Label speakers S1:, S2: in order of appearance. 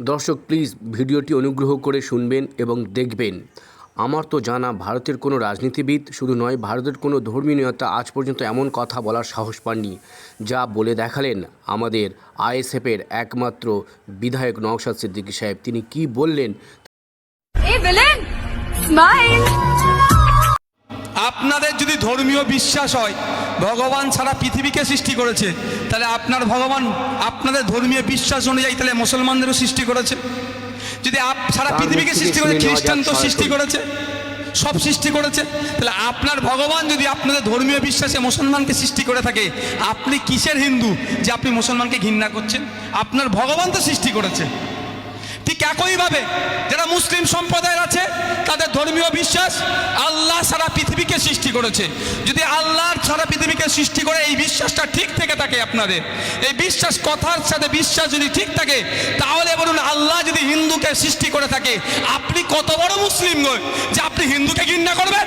S1: দর্শক প্লিজ ভিডিওটি অনুগ্রহ করে শুনবেন এবং দেখবেন। আমার তো জানা, ভারতের কোনো রাজনীতিবিদ শুধু নয়, ভারতের কোনো ধর্মীয় নেতা আজ পর্যন্ত এমন কথা বলার সাহস পাননি, যা বলে দেখালেন আমাদের আইএসএফের একমাত্র বিধায়ক নওশাদ সিদ্দিকী সাহেব। তিনি কি বললেন!
S2: আপনাদের যদি ধর্মীয় বিশ্বাস হয় ভগবান সারা পৃথিবীকে সৃষ্টি করেছে? তাহলে আপনার ভগবান আপনাদের ধর্মীয় বিশ্বাস অনুযায়ী তাহলে মুসলমানদেরও সৃষ্টি করেছে। যদি আপ সারা পৃথিবীকে সৃষ্টি করে
S1: শুনে নেওয়া যাক
S2: খ্রিস্টান তো সৃষ্টি করেছে সব সৃষ্টি করেছে তাহলে আপনার ভগবান যদি আপনাদের ধর্মীয় বিশ্বাসে মুসলমানকে সৃষ্টি করে থাকে আপনি কিসের হিন্দু যে আপনি মুসলমানকে ঘৃণা করছেন? আপনার ভগবান তো সৃষ্টি করেছে। ঠিক একইভাবে যারা মুসলিম তাদের ধর্মীয় বিশ্বাস আল্লাহ সারা পৃথিবীকে সৃষ্টি করেছে। যদি আল্লাহ সারা পৃথিবীকে সৃষ্টি করে, এই বিশ্বাসটা ঠিক থেকে থাকে আপনাদের। এই বিশ্বাস কথার সাথে বিশ্বাস যদি ঠিক থাকে, তাহলে বলুন আল্লাহ যদি হিন্দুকে সৃষ্টি করে থাকে, আপনি কত বড় মুসলিম নয় যে আপনি হিন্দুকে ঘৃণা করবেন?